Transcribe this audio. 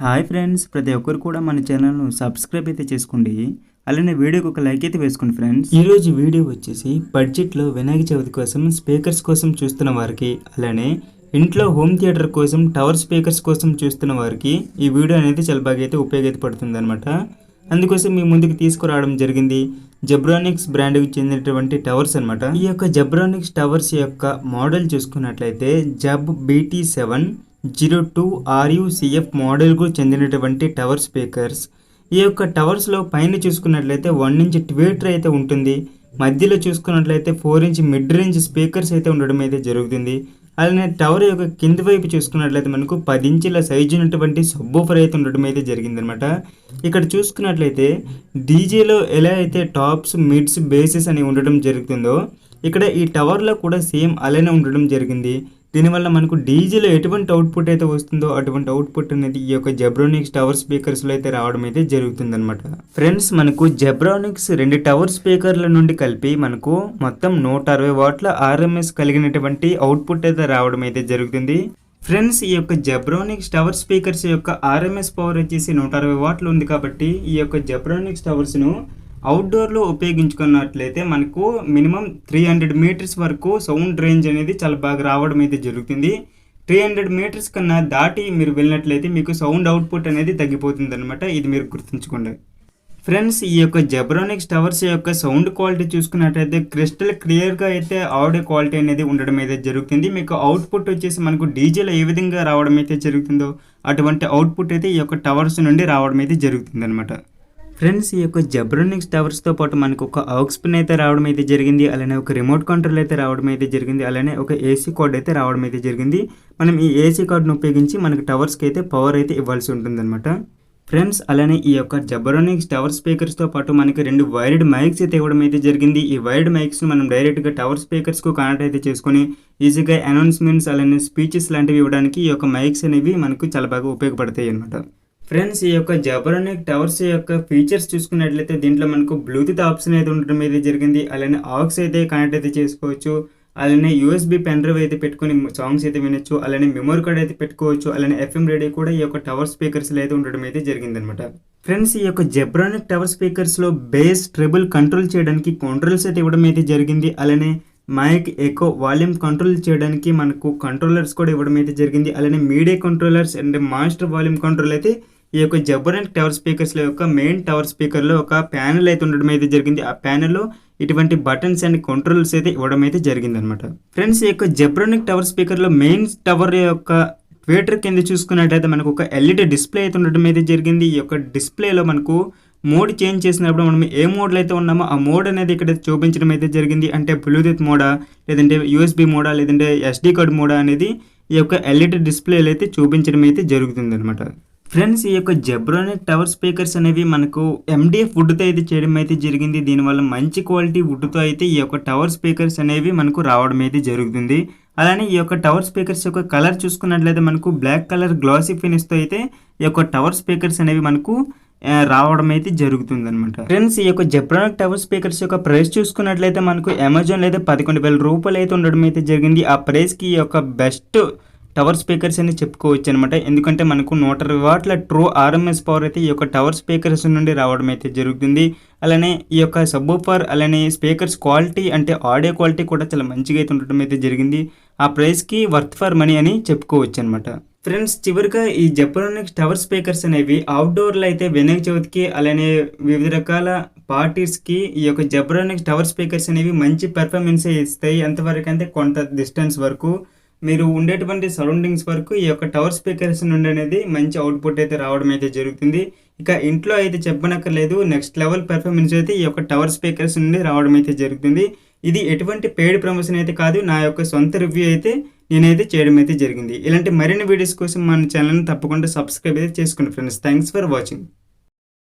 Hi friends ప్రతి ఒక్కరు కూడా మన ఛానల్ను సబ్స్క్రైబ్ అయితే చేసుకోండి. అలానే వీడియోకి ఒక లైక్ అయితే వేసుకోండి ఫ్రెండ్స్. ఈరోజు వీడియో వచ్చేసి బడ్జెట్లో వినాయక చవితి కోసం స్పీకర్స్ కోసం చూస్తున్న వారికి అలానే ఇంట్లో హోమ్ థియేటర్ కోసం టవర్ స్పీకర్స్ కోసం చూస్తున్న వారికి ఈ వీడియో అనేది చాలా బాగా అయితే ఉపయోగపడుతుంది అనమాట అందుకోసం మీ ముందుకు తీసుకురావడం జరిగింది జబ్రానిక్స్ బ్రాండ్కి చెందినటువంటి టవర్స్ అనమాట ఈ యొక్క జబ్రానిక్స్ టవర్స్ యొక్క మోడల్ చూసుకున్నట్లయితే Zeb BT seven zero two RUCF మోడల్కు చెందినటువంటి టవర్ స్పీకర్స్. ఈ యొక్క టవర్స్లో పైన చూసుకున్నట్లయితే వన్ ఇంచ్ ట్వీటర్ అయితే ఉంటుంది. మధ్యలో చూసుకున్నట్లయితే four inch mid range speakers అయితే ఉండడం అయితే జరుగుతుంది. అలానే టవర్ యొక్క కింది వైపు చూసుకున్నట్లయితే మనకు పది ఇంచుల సైజు ఉన్నటువంటి సబ్బూఫర్ అయితే ఉండడం అయితే జరిగిందనమాట. ఇక్కడ చూసుకున్నట్లయితే డీజేలో ఎలా అయితే టాప్స్ మిడ్స్ బేసెస్ అని ఉండడం జరుగుతుందో ఇక్కడ ఈ టవర్లో కూడా సేమ్ అలానే ఉండడం జరిగింది. దీనివల్ల మనకు డీజీలో ఎటువంటి అవుట్పుట్ అయితే వస్తుందో అటువంటి అవుట్పుట్ అనేది ఈ యొక్క జెబ్రానిక్స్ టవర్ స్పీకర్స్లో అయితే రావడం అయితే జరుగుతుందన్నమాట. ఫ్రెండ్స్ మనకు జెబ్రానిక్స్ రెండు టవర్ స్పీకర్ల నుండి కలిపి మనకు మొత్తం నూట అరవై వాట్ల ఆర్ఎంఎస్ కలిగినటువంటి అవుట్పుట్ అయితే రావడం అయితే జరుగుతుంది. ఫ్రెండ్స్ ఈ యొక్క జబ్రోనిక్స్ టవర్ స్పీకర్స్ యొక్క ఆర్ఎంఎస్ పవర్ వచ్చేసి నూట అరవై వాట్లు ఉంది కాబట్టి ఈ యొక్క జబ్రోనిక్స్ టవర్స్ను అవుట్డోర్లో ఉపయోగించుకున్నట్లయితే మనకు మినిమం త్రీ హండ్రెడ్ మీటర్స్ వరకు సౌండ్ రేంజ్ అనేది చాలా బాగా రావడం అయితే జరుగుతుంది. త్రీ హండ్రెడ్ మీటర్స్ కన్నా దాటి మీరు వెళ్ళినట్లయితే మీకు సౌండ్ అవుట్పుట్ అనేది తగ్గిపోతుంది అనమాట ఇది మీరు గుర్తుంచుకోండి. ఫ్రెండ్స్ ఈ యొక్క జబ్రానిక్స్ టవర్స్ యొక్క సౌండ్ క్వాలిటీ చూసుకున్నట్లయితే క్రిస్టల్ క్లియర్గా అయితే ఆడియో క్వాలిటీ అనేది ఉండడం అయితే జరుగుతుంది. మీకు అవుట్పుట్ వచ్చేసి మనకు డీజేలో ఏ విధంగా రావడం అయితే జరుగుతుందో అటువంటి అవుట్పుట్ అయితే ఈ యొక్క టవర్స్ నుండి రావడం అయితే జరుగుతుంది అనమాట ఫ్రెండ్స్ ఈ యొక్క జబ్రోనిక్స్ టవర్స్తో పాటు మనకు ఒక ఆక్స్పిన్ అయితే రావడం అయితే జరిగింది అలానే ఒక రిమోట్ కంట్రోల్ అయితే రావడం అయితే జరిగింది అలానే ఒక ఏసీ కార్డ్ అయితే రావడం అయితే జరిగింది. మనం ఈ ఏసీ కార్డును ఉపయోగించి మనకు టవర్స్కి అయితే పవర్ అయితే ఇవ్వాల్సి ఉంటుందన్నమాట. ఫ్రెండ్స్ అలానే ఈ యొక్క జబరోనిక్స్ టవర్ స్పీకర్స్తో పాటు మనకి రెండు వైర్డ్ మైక్స్ అయితే ఇవ్వడం అయితే జరిగింది. ఈ వైర్డ్ మైక్స్ మనం డైరెక్ట్గా టవర్ స్పీకర్స్కు కనెక్ట్ అయితే చేసుకొని ఈజీగా అనౌన్స్మెంట్స్ అలానే స్పీచెస్ లాంటివి ఇవ్వడానికి ఈ యొక్క మైక్స్ అనేవి మనకు చాలా బాగా ఉపయోగపడతాయి అనమాట ఫ్రెండ్స్ ఈ యొక్క జబరోనిక్ టవర్స్ యొక్క ఫీచర్స్ చూసుకున్నట్లయితే దీంట్లో మనకు బ్లూటూత్ ఆప్షన్ అయితే ఉండడం అయితే జరిగింది. అలానే ఆక్స్ అయితే కనెక్ట్ అయితే చేసుకోవచ్చు. అలానే యూఎస్బి పెన్ డ్రైవ్ అయితే పెట్టుకుని సాంగ్స్ అయితే వినొచ్చు. అలానే మెమరీ కార్డ్ అయితే పెట్టుకోవచ్చు. అలానే ఎఫ్ఎం రేడియో కూడా ఈ యొక్క టవర్ స్పీకర్స్లో అయితే ఉండడం అయితే జరిగిందనమాట. ఫ్రెండ్స్ ఈ యొక్క జెబ్రానిక్ టవర్ స్పీకర్స్లో బేస్ ట్రిబుల్ కంట్రోల్ చేయడానికి కంట్రోల్స్ అయితే ఇవ్వడం అయితే జరిగింది. అలానే మైక్ ఎకో వాల్యూమ్ కంట్రోల్ చేయడానికి మనకు కంట్రోలర్స్ కూడా ఇవ్వడం అయితే జరిగింది. అలానే media controllers and master volume control అయితే ఈ యొక్క జబరెంట్ టవర్ స్పీకర్స్ల యొక్క మెయిన్ టవర్ స్పీకర్లో ఒక ప్యానెల్ అయితే ఉండడం అయితే జరిగింది. ఆ ప్యానెల్లో ఇటువంటి బటన్స్ అండ్ కంట్రోల్స్ అయితే ఇవ్వడం అయితే జరిగింది అనమాట ఫ్రెండ్స్ ఈ యొక్క జబ్రోనిక్ టవర్ స్పీకర్లో మెయిన్ టవర్ యొక్క ట్వేటర్ కింద చూసుకున్నట్టయితే మనకు ఒక ఎల్ఈడి డిస్ప్లే అయితే ఉండడం అయితే జరిగింది. ఈ యొక్క డిస్ప్లేలో మనకు మోడ్ చేంజ్ చేసినప్పుడు మనం ఏ మోడ్లో అయితే ఉన్నామో ఆ మోడ్ అనేది ఇక్కడ చూపించడం అయితే జరిగింది. అంటే బ్లూటూత్ మోడా లేదంటే యూఎస్బి మోడా లేదంటే ఎస్డి కార్డ్ మోడా అనేది ఈ యొక్క ఎల్ఈడి డిస్ప్లేలో అయితే చూపించడం అయితే జరుగుతుంది అనమాట ఫ్రెండ్స్ ఈ యొక్క జబ్రోనెట్ టవర్ స్పీకర్స్ అనేవి మనకు ఎండిఎఫ్ వుడ్తో అయితే చేయడం అయితే జరిగింది. దీనివల్ల మంచి క్వాలిటీ వుడ్తో అయితే ఈ యొక్క టవర్ స్పీకర్స్ అనేవి మనకు రావడం అయితే జరుగుతుంది. అలానే ఈ యొక్క టవర్ స్పీకర్స్ యొక్క కలర్ చూసుకున్నట్లయితే మనకు బ్లాక్ కలర్ గ్లాసీ ఫినిష్తో అయితే ఈ యొక్క టవర్ స్పీకర్స్ అనేవి మనకు రావడం అయితే జరుగుతుంది అనమాట ఫ్రెండ్స్ ఈ యొక్క జెబ్రానిక్ టవర్ స్పీకర్స్ యొక్క ప్రైస్ చూసుకున్నట్లయితే మనకు అమెజాన్ అయితే పదకొండు వేల రూపాయలు అయితే ఉండడం అయితే జరిగింది. ఆ ప్రైస్కి ఈ యొక్క బెస్ట్ టవర్ స్పీకర్స్ అని చెప్పుకోవచ్చు అనమాట ఎందుకంటే మనకు నూట ఇరవై వాట్ల ట్రూ ఆర్ఎంఎస్ పవర్ అయితే ఈ యొక్క టవర్ స్పీకర్స్ నుండి రావడం అయితే జరుగుతుంది. అలానే ఈ యొక్క సబ్బూఫర్ అలానే స్పీకర్స్ క్వాలిటీ అంటే ఆడియో క్వాలిటీ కూడా చాలా మంచిగా అయితే ఉండటం అయితే జరిగింది. ఆ ప్రైస్కి వర్త్ ఫర్ మనీ అని చెప్పుకోవచ్చు అనమాట ఫ్రెండ్స్ చివరిగా ఈ జపరోనిక్స్ టవర్ స్పీకర్స్ అనేవి అవుట్డోర్లో అయితే వినాయక చవితికి అలానే వివిధ రకాల పార్టీస్కి ఈ యొక్క జబ్రానిక్ టవర్ స్పీకర్స్ అనేవి మంచి పెర్ఫార్మెన్స్ ఇస్తాయి. ఎంతవరకు అంటే కొంత డిస్టెన్స్ వరకు మీరు ఉండేటువంటి సరౌండింగ్స్ వరకు ఈ యొక్క టవర్ స్పీకర్స్ నుండి అనేది మంచి అవుట్పుట్ అయితే రావడం అయితే జరుగుతుంది. ఇక ఇంట్లో అయితే చెప్పనక్కర్లేదు నెక్స్ట్ లెవెల్ పెర్ఫార్మెన్స్ అయితే ఈ యొక్క టవర్ స్పీకర్స్ నుండి రావడం అయితే జరుగుతుంది. ఇది ఎటువంటి పెయిడ్ ప్రమోషన్ అయితే కాదు నా యొక్క సొంత రివ్యూ అయితే నేనైతే చేయడం అయితే జరిగింది. ఇలాంటి మరిన్ని వీడియోస్ కోసం మన ఛానల్ని తప్పకుండా సబ్స్క్రైబ్ అయితే చేసుకోండి ఫ్రెండ్స్. Thanks for watching.